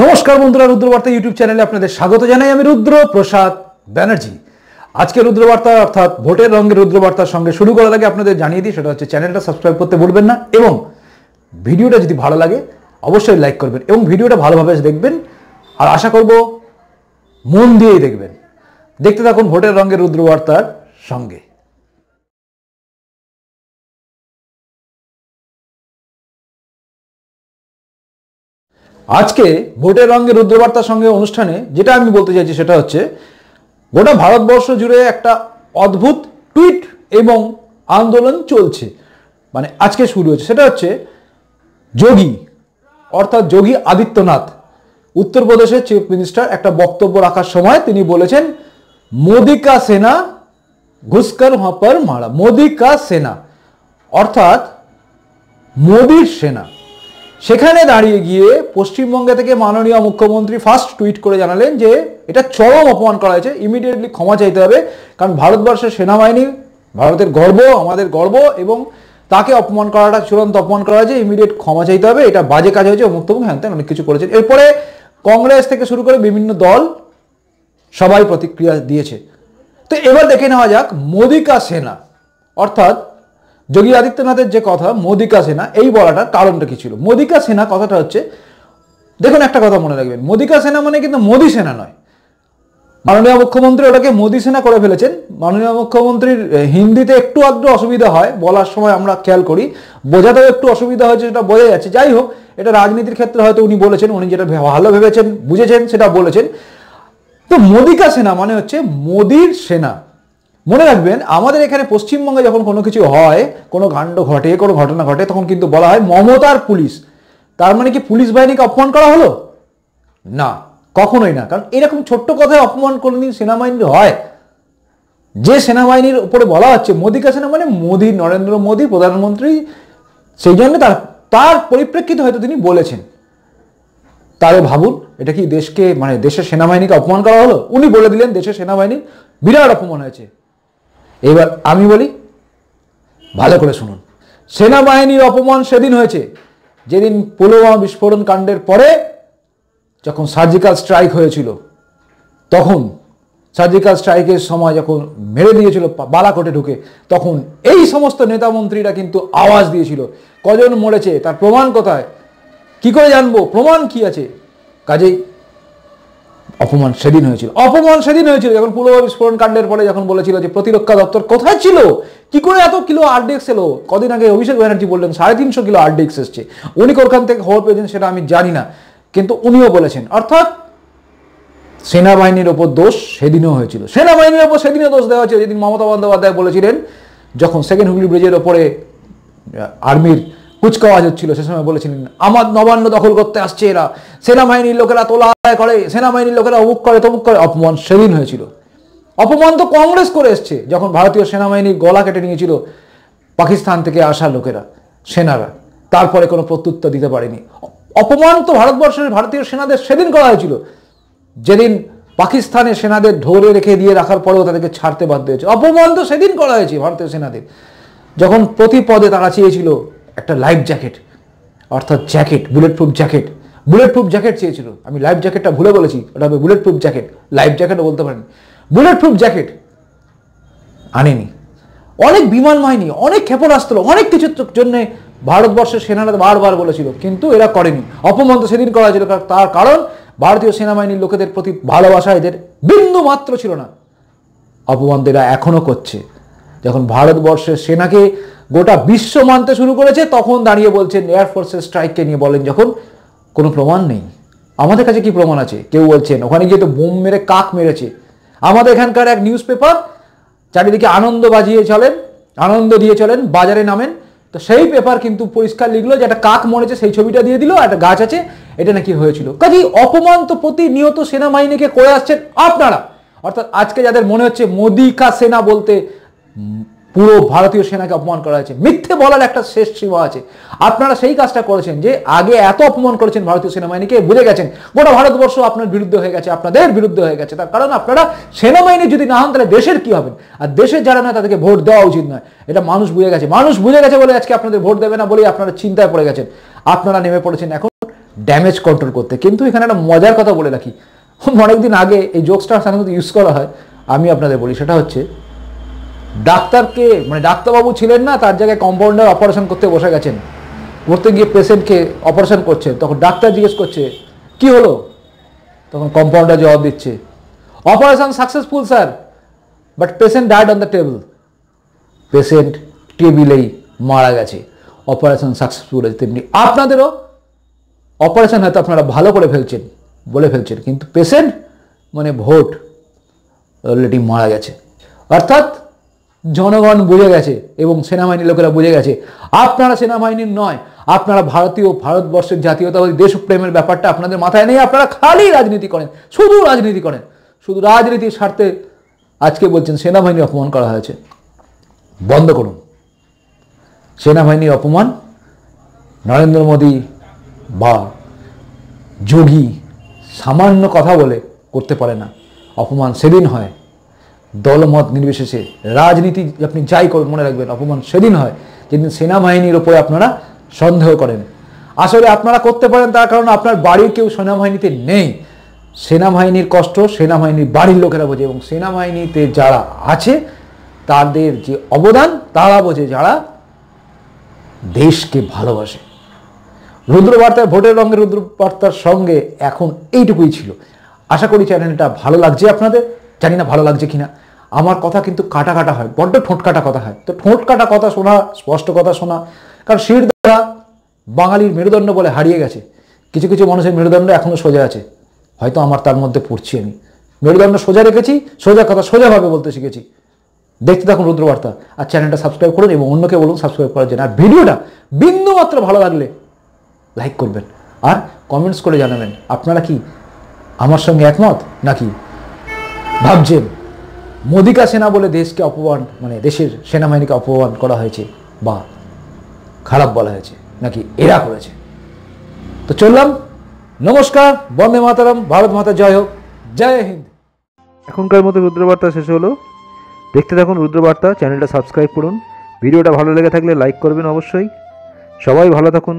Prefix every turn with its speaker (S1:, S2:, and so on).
S1: নমস্কার বন্ধুরা, রুদ্রবার্তা ইউটিউব চ্যানেলে আপনাদের স্বাগত জানাই আমি রুদ্র প্রসাদ ব্যানার্জি। আজকে রুদ্রবার্তা অর্থাৎ ভোটের রঙের রুদ্রবার্তার সঙ্গে শুরু করার আগে আপনাদের জানিয়ে দিই, সেটা হচ্ছে চ্যানেলটা সাবস্ক্রাইব করতে ভুলবেন না এবং ভিডিওটা যদি ভালো লাগে, অবশ্যই লাইক করবেন এবং ভিডিওটা ভালোভাবে দেখবেন। আর আশা করব মন দিয়েই দেখবেন। দেখতে থাকুন ভোটের রঙের রুদ্রবার্তার সঙ্গে। আজকে ভোটের রঙের রুদ্রবার্তার সঙ্গে অনুষ্ঠানে যেটা আমি বলতে চাইছি সেটা হচ্ছে, গোটা ভারতবর্ষ জুড়ে একটা অদ্ভুত টুইট এবং আন্দোলন চলছে। মানে আজকে শুরু হয়েছে। সেটা হচ্ছে, যোগী, অর্থাৎ যোগী আদিত্যনাথ, উত্তরপ্রদেশের চিফ মিনিস্টার একটা বক্তব্য রাখার সময় তিনি বলেছেন মোদি কা সেনা ঘুসকর হাঁপার মারা। মোদি কা সেনা। অর্থাৎ, মোদির সেনা। সেখানে দাঁড়িয়ে গিয়ে পশ্চিমবঙ্গে থেকে মাননীয় মুখ্যমন্ত্রী ফার্স্ট টুইট করে জানালেন যে, এটা চরম অপমান করা হয়েছে ইমিডিয়েটলি ক্ষমা চাইতে হবে, কারণ ভারতবর্ষের সেনাবাহিনী, ভারতের গর্ব, আমাদের গর্ব, এবং তাকে অপমান করাটা, চূড়ান্ত অপমান করা হয়েছে ইমিডিয়েট ক্ষমা চাইতে হবে, এটা বাজে কাজ হয়েছে মুক্তমুখ হ্যান অনেক কিছু করেছেন। এরপরে কংগ্রেস থেকে শুরু করে বিভিন্ন দল সবাই প্রতিক্রিয়া দিয়েছে। তো এবার দেখে নেওয়া যাক, মোদিকা সেনা, অর্থাৎ যোগী আদিত্যনাথের যে কথা, মোদিকা সেনা, এই বলাটার কারণটা কি ছিল? মোদিকা সেনা কথাটা হচ্ছে, দেখুন একটা কথা মনে রাখবেন, মোদিকা সেনা মানে কিন্তু মোদি সেনা নয়। মাননীয় মুখ্যমন্ত্রী ওটাকে মোদি সেনা করে ফেলেছেন। মাননীয় মুখ্যমন্ত্রীর হিন্দিতে একটু আধটু অসুবিধা হয়, বলার সময় আমরা খেয়াল করি। বোঝাতেও একটু অসুবিধা হয়েছে, সেটা বোঝা যাচ্ছে। যাই হোক, এটা রাজনীতির ক্ষেত্রে হয়তো উনি বলেছেন, উনি যেটা ভালো ভেবেছেন, বুঝেছেন, সেটা বলেছেন। তো মোদিকা সেনা মানে হচ্ছে মোদির সেনা। মনে রাখবেন, আমাদের এখানে পশ্চিমবঙ্গে যখন কোনো কিছু হয়, কোনো কাণ্ড ঘটে, কোনো ঘটনা ঘটে, তখন কিন্তু বলা হয় মমতার পুলিশ। তার মানে কি পুলিশ বাহিনীকে অপমান করা হলো? না, কখনোই না। কারণ এরকম ছোট্ট কথায় অপমান কোনোদিন সেনাবাহিনীর হয়। যে সেনাবাহিনীর উপরে বলা হচ্ছে মোদিকা সেনা মানে মোদি, নরেন্দ্র মোদী, প্রধানমন্ত্রী, সেই জন্য তার তার পরিপ্রেক্ষিতে হয়তো তিনি বলেছেন। তাহলে ভাবুন, এটা কি দেশকে মানে দেশের সেনাবাহিনীকে অপমান করা হলো? উনি বলে দিলেন, দেশের সেনাবাহিনীর বিরাট অপমান হয়েছে। এবার আমি বলি, ভালো করে শুনুন। সেনাবাহিনীর অপমান সেদিন হয়েছে। যেদিন পুলওয়ামা বিস্ফোরণ কাণ্ডের পরে যখন সার্জিক্যাল স্ট্রাইক হয়েছিল, তখন সার্জিক্যাল স্ট্রাইকের সময় যখন মেরে দিয়েছিল বালাকোটে ঢুকে, তখন এই সমস্ত নেতা মন্ত্রীরা কিন্তু আওয়াজ দিয়েছিল, কজন মরেছে, তার প্রমাণ কোথায়? কি করে জানব? প্রমাণ কি আছে? কাজেই অপমান সেদিন হয়েছিল। অপমান সেদিন হয়েছিল, যখন পুলওয়ামা বিস্ফোরণ কাণ্ডের পরে যখন বলেছিল যে প্রতিরক্ষা দপ্তর কোথায় ছিল? কি করে এত কিলো আরডিএক্স এলো? কদিন আগে অভিষেক ব্যানার্জি বললেন, সাড়ে তিনশো কিলো আরডিএক্স এসছে। উনি কোরখান থেকে খবর পেয়েছেন সেটা আমি জানি না, কিন্তু উনিও বলেছেন। অর্থাৎ সেনাবাহিনীর ওপর দোষ সেদিনও হয়েছিল। সেনাবাহিনীর ওপর সেদিনও দোষ দেওয়া হয়েছিল। যেদিন মমতা বন্দ্যোপাধ্যায় বলেছিলেন, যখন সেকেন্ড হুগলি ব্রিজের ওপরে আর্মির কুচকাওয়াজ হচ্ছিল, সে সময় বলেছিলেন, আমার নবান্ন দখল করতে আসছে এরা। সেনাবাহিনীর লোকেরা তোলা আদায় করে, সেনাবাহিনীর লোকেরা অমুক করে, তমুক করে। অপমান সেদিন হয়েছিল। অপমান তো কংগ্রেস করে এসছে, যখন ভারতীয় সেনাবাহিনীর গলা কেটে নিয়েছিল পাকিস্তান থেকে আসা লোকেরা, সেনারা। তারপরে কোনো প্রত্যুত্তর দিতে পারেনি। অপমান তো ভারতবর্ষের ভারতীয় সেনাদের সেদিন করা হয়েছিল। যেদিন পাকিস্তানের সেনাদের ধরে রেখে দিয়ে রাখার পরেও তাদেরকে ছাড়তে বাধ্য হয়েছে। অপমান তো সেদিন করা হয়েছে ভারতীয় সেনাদের। যখন প্রতি পদে তারা চেয়েছিল একটা লাইফ জ্যাকেট অর্থাৎ jacket bullet proof jacket bullet proof jacket চেয়েছিল। আমি লাইফ জ্যাকেটটা ভুলে বলেছি, ওটা হবে বুলেট প্রুফ জ্যাকেট লাইফ জ্যাকেটও বলতে পারেন। বুলেট প্রুফ জ্যাকেট আনেনি। অনেক বিমান বাহিনী, অনেক ক্ষেপণাস্ত্র, অনেক কিছুর জন্য ভারতবর্ষের সেনারা বারবার বলেছিল, কিন্তু এরা করেনি। অপমান তো সেদিন করা হয়েছিল তার কারণ ভারতীয় সেনাবাহিনীর লোকেদের প্রতি ভালোবাসা এদের বিন্দু মাত্র ছিল না। অপমান এরা এখনও করছে। যখন ভারতবর্ষের সেনাকে গোটা বিশ্ব মানতে শুরু করেছে, তখন দাঁড়িয়ে বলছেন এয়ারফোর্সের স্ট্রাইককে নিয়ে বলেন যখন, কোনো প্রমাণ নেই। আমাদের কাছে কি প্রমাণ আছে? কেউ বলছেন, ওখানে গিয়ে তো বোম মেরে কাক মেরেছে। আমাদের এখানকার এক নিউজ পেপার চারিদিকে আনন্দ বাজিয়ে চলেন, আনন্দ দিয়ে চলেন, বাজারে নামেন। তো সেই পেপার কিন্তু পরিষ্কার লিখলো যে একটা কাক মরেছে, সেই ছবিটা দিয়ে দিল একটা গাছ আছে, এটা নাকি হয়েছিল। কাজেই অপমান তো প্রতিনিয়ত সেনাবাহিনীকে করে আসছেন আপনারা। অর্থাৎ আজকে যাদের মনে হচ্ছে মোদি কা সেনা বলতে পুরো ভারতীয় সেনাকে অপমান করা হয়েছে। মিথ্যে বলার একটা শেষ সীমা আছে। আপনারা সেই কাজটা করেছেন যে আগে এত অপমান করেছেন ভারতীয় সেনাবাহিনীকে, বুঝে গেছেন, গোটা ভারতবর্ষ আপনার বিরুদ্ধে হয়ে গেছে, আপনাদের বিরুদ্ধে হয়ে গেছে। তার কারণ আপনারা সেনাবাহিনী যদি না হন, তাহলে দেশের কি হবেন আর দেশের যারা নয়, তাদেরকে ভোট দেওয়া উচিত নয়। এটা মানুষ বুঝে গেছে। মানুষ বুঝে গেছে বলে আজকে আপনাদের ভোট দেবে না বলেই আপনারা চিন্তায় পড়ে গেছেন। আপনারা নেমে পড়েছেন এখন ড্যামেজ কন্ট্রোল করতে। কিন্তু এখানে একটা মজার কথা বলে রাখি। অনেকদিন আগে এই জোকসটা সাধারণত ইউজ করা হয়। আমি আপনাদের বলি, সেটা হচ্ছে ডাক্তারকে মানে ডাক্তারবাবু ছিলেন না, তার জায়গায় কম্পাউন্ডার অপারেশন করতে বসে গেছেন। করতে গিয়ে পেশেন্টকে অপারেশন করছে। তখন ডাক্তার জিজ্ঞেস করছে, কি হলো? তখন কম্পাউন্ডার জবাব দিচ্ছে, operation successful, sir, but patient died on the table. Patient টেবিলেই মারা গেছে। অপারেশন সাকসেসফুল হয়েছে তেমনি। আপনাদেরও অপারেশন হয়তো আপনারা ভালো করে ফেলছেন, বলে ফেলছেন, কিন্তু পেশেন্ট মানে ভোট অলরেডি মারা গেছে। অর্থাৎ জনগণ বুঝে গেছে এবং সেনাবাহিনীর লোকেরা বুঝে গেছে। আপনারা সেনাবাহিনীর নয়, আপনারা ভারতীয় ভারতবর্ষের জাতীয়তাবাদী দেশপ্রেমের ব্যাপারটা আপনাদের মাথায় নেই, আপনারা খালি রাজনীতি করেন, শুধু রাজনীতি করেন। শুধু রাজনীতির স্বার্থে আজকে বলছেন, সেনাবাহিনী অপমান করা হয়েছে। বন্ধ করুন। সেনাবাহিনীর অপমান নরেন্দ্র মোদী বা যোগী সামান্য কথা বলে করতে পারে না। অপমান সেদিন হয় দলমত নির্বিশেষে রাজনীতি আপনি যাই করুন মনে রাখবেন, অপমান সেদিন হয়, যেদিন সেনাবাহিনীর ওপরে আপনারা সন্দেহ করেন। আসলে আপনারা করতে পারেন তার কারণ আপনার বাড়ির কেউ সেনাবাহিনীতে নেই। সেনাবাহিনীর কষ্ট, সেনাবাহিনীর বাড়ির লোকেরা বোঝে এবং সেনাবাহিনীতে যারা আছে, তাদের যে অবদান, তারা বোঝে যারা দেশকে ভালোবাসে। রুদ্রবার্তার ভোটের রঙের রুদ্রবার্তার সঙ্গে এখন এইটুকুই ছিল। আশা করি চ্যানেলটা ভালো লাগছে আপনাদের। জানি না ভালো লাগছে কিনা। আমার কথা কিন্তু কাটা কাটা হয়, বড্ড ঠোঁট কাটা কথা হয়। তো ঠোঁট কাটা কথা শোনা, স্পষ্ট কথা শোনা, কারণ শির দ্বারা বাঙালির মেরুদণ্ড বলে হারিয়ে গেছে। কিছু কিছু মানুষের মেরুদণ্ড এখনও সোজা আছে। হয়তো আমার তার মধ্যে পড়ছি আমি। মেরুদণ্ড সোজা রেখেছি, সোজা কথা সোজাভাবে বলতে শিখেছি। দেখতে থাকুন রুদ্রবার্তা। আর চ্যানেলটা সাবস্ক্রাইব করুন এবং অন্যকে বলুন সাবস্ক্রাইব করার জন্য। আর ভিডিওটা বিন্দু মাত্র ভালো লাগলে লাইক করবেন। আর কমেন্টস করে জানাবেন, আপনারা কি আমার সঙ্গে একমত নাকি? ভাবছেন? মোদিকা সেনা বলে দেশকে অপমান মানে দেশের সেনাবাহিনীকে অপমান করা হয়েছে বা খারাপ বলা হয়েছে, নাকি এরা করেছে। তো চললাম। নমস্কার, বন্দে মাতারাম, ভারত মাতা জয় হোক, জয় হিন্দ।
S2: এখনকার মতো রুদ্রবার্তা শেষ হলো। দেখতে থাকুন রুদ্রবার্তা, চ্যানেলটা সাবস্ক্রাইব করুন। ভিডিওটা ভালো লেগে থাকলে লাইক করবেন অবশ্যই। সবাই ভালো থাকুন।